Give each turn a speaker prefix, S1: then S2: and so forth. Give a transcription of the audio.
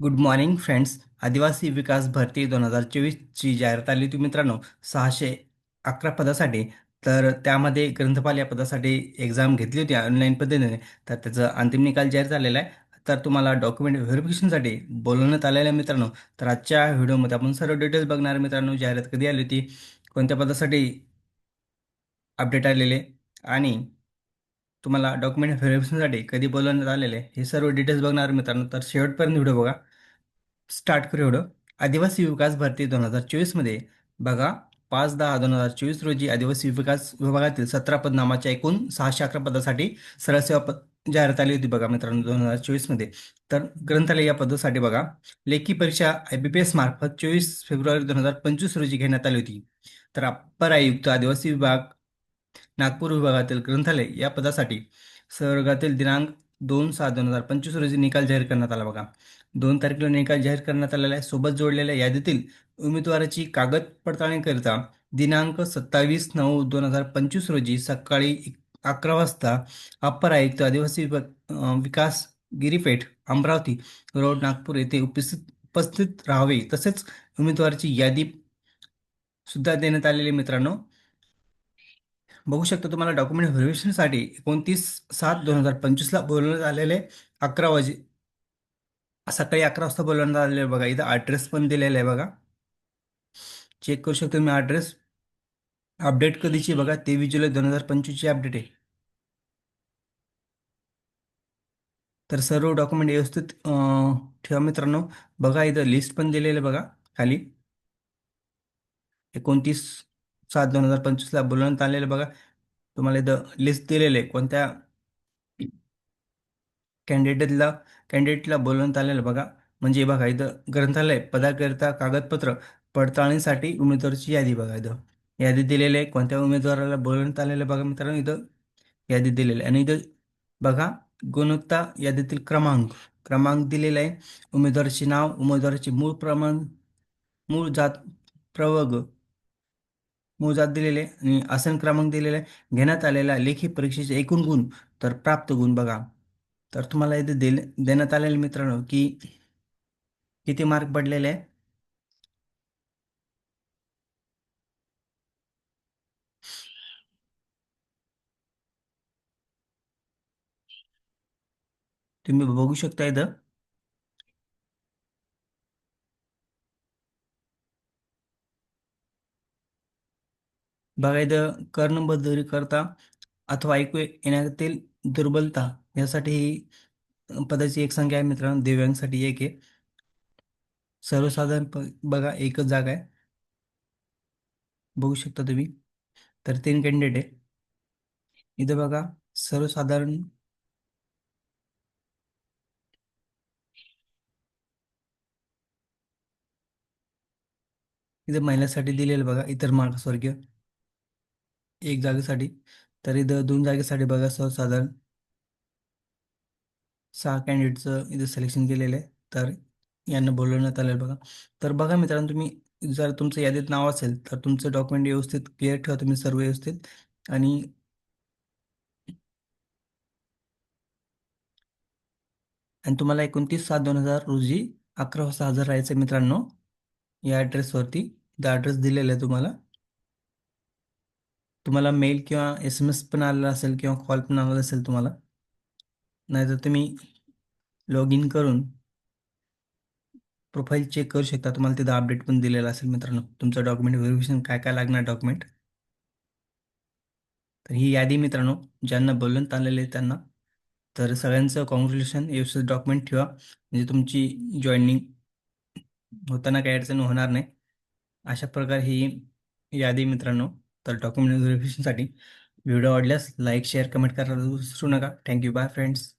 S1: Good morning friends आदिवासी विकास भरती दोन हजार चोवीसची जाहिरात आली होती मित्रांनो सहाशे अकरा पदासाठी. तर त्यामध्ये ग्रंथपाल या पदासाठी एक्झाम घेतली होती ऑनलाईन पद्धतीने. तर त्याचं अंतिम निकाल जाहीर झालेला आहे. तर तुम्हाला डॉक्युमेंट व्हेरिफिकेशनसाठी बोलवण्यात आलेलं आहे मित्रांनो. तर आजच्या व्हिडिओमध्ये आपण सर्व डिटेल्स बघणार मित्रांनो जाहिरात कधी आली होती कोणत्या पदासाठी अपडेट आलेले आणि तुम्हाला डॉक्युमेंट व्हेरिफिकेशनसाठी कधी बोलवण्यात आलेले हे सर्व डिटेल्स बघणार मित्रांनो. तर शेवटपर्यंत व्हिडिओ बघा. स्टार्ट करू एवढं आदिवासी विकास भरती दोन हजार चोवीसमध्ये बघा पाच दहा दोन हजार चोवीस रोजी आदिवासी विकास विभागातील सतरा पदनामाच्या एकूण सहाशे अकरा पदासाठी सरळ सेवा पद जाहिरात आली होती बघा मित्रांनो दोन हजार चोवीसमध्ये तर ग्रंथालय या पदासाठी बघा लेखी परीक्षा आय बी पी एस मार्फत चोवीस फेब्रुवारी दोन हजार पंचवीस रोजी घेण्यात आली होती तर अप्पर आयुक्त आदिवासी विभाग नागपूर विभागातील ग्रंथालय या पदासाठी संवर्गातील दिनांक दोन सहा दोन हजार पंचवीस रोजी निकाल जाहीर करण्यात आला बघा दोन तारखेला निकाल जाहीर करण्यात आलेला आहे. सोबत जोडलेल्या यादीतील उमेदवाराची कागद पडताळणीकरिता दिनांक सत्तावीस नऊ दोन हजार पंचवीस रोजी सकाळी अकरा वाजता अप्पर आयुक्त आदिवासी विकास गिरीपेठ अमरावती रोड नागपूर येथे उपस्थित उपस्थित राहावे. तसेच उमेदवाराची यादी सुद्धा देण्यात आलेली मित्रांनो. बघू शकता तुम्हाला डॉक्युमेंट व्हेरिफिकेशनसाठी एकोणतीस सात दोन हजार पंचवीसला बोलवण्यात आलेले अकरा वाजे सकाळी अकरा वाजता बोलवण्यात आहे बघा. इथं ॲड्रेस पण दिलेला आहे बघा. चेक करू शकतो तुम्ही ॲड्रेस अपडेट कधीची बघा? तेवीस जुलै दोन हजार पंचवीसची अपडेट आहे. तर सर्व डॉक्युमेंट व्यवस्थित ठेवा मित्रांनो. बघा इथं लिस्ट पण दिलेलं बघा खाली. एकोणतीस सात दोन हजार पंचवीसला बोलवण्यात आलेलं बघा. तुम्हाला इथं लिस्ट दिलेलं आहे. कोणत्या कॅन्डिडेटला कॅन्डिडेटला बोलवण्यात आलेलं बघा. म्हणजे बघा इथं ग्रंथालय पदाकरिता कागदपत्र पडताळणीसाठी उमेदवाराची यादी बघा इथं. यादी दिलेली आहे. कोणत्या उमेदवाराला बोलवण्यात आलेलं बघा मित्रांनो इथं. यादी दिलेली आहे. आणि इथं बघा गुणवत्ता यादीतील क्रमांक. क्रमांक दिलेला आहे. उमेदवाराचे नाव उमेदवाराचे मूळ प्रमाण मूळ जात प्रवर्ग. मूळ जात दिलेले आणि आसन क्रमांक दिलेला आहे. घेण्यात आलेल्या लेखी परीक्षेचे एकूण गुण तर प्राप्त गुण बघा. तर तुम्हाला इथे दिल देण्यात आलेले मित्रांनो की किती मार्क पडलेले आहे तुम्ही बघू शकता इथं. बघा इथं कर्णबद्धरी करता अथवा ऐकू येण्यातील दुर्बलता यासाठी ही पदाची एक संख्या आहे मित्रांनो दिव्यांगसाठी एक आहे. सर्वसाधारण बघा एकच जागा आहे. बघू शकता तुम्ही. तर तीन कॅन्डिडेट आहे. इथं बघा सर्वसाधारण इथं महिलांसाठी दिलेलं बघा इतर मागासवर्गीय एक जागेसाठी. तर इथं दोन जागेसाठी बघा सर्वसाधारण सहा कॅन्डिडेटचं इथे सिलेक्शन केलेलं आहे तर यांना बोलवण्यात आलेलं बघा. तर बघा मित्रांनो तुम्ही जर तुमचं यादीत नाव असेल तर तुमचं डॉक्युमेंट व्यवस्थित क्लिअर ठेवा तुम्ही सर्व व्यवस्थित. आणि आणि तुम्हाला एकोणतीस सात दोन हजार रोजी अकरा वाजता हजर राहायचं आहे मित्रांनो. या ॲड्रेसवरती द ॲड्रेस दिलेला आहे तुम्हाला. तुम्हाला मेल किंवा एस एम एस पण आलेला असेल किंवा कॉल पण आलेला असेल तुम्हाला. नाहीतर तुम्ही लॉग इन करून प्रोफाईल चेक करू शकता. तुम्हाला तिथं अपडेट पण दिलेला असेल मित्रांनो. तुमचं डॉक्युमेंट व्हेरिफिकेशन काय काय लागणार डॉक्युमेंट तर ही यादी मित्रांनो ज्यांना बोलवण्यात आलेले त्यांना. तर सगळ्यांचं कॉंग्रॅच्युलेशन व्यवस्थित डॉक्युमेंट ठेवा. म्हणजे तुमची जॉईनिंग होताना काही अडचण होणार नाही. अशा प्रकारे ही यादी मित्रांनो तर डॉक्युमेंट व्हेरिफिकेशनसाठी व्हिडिओ आवडल्यास लाईक शेअर कमेंट करायला विसरू नका. Thank you bye friends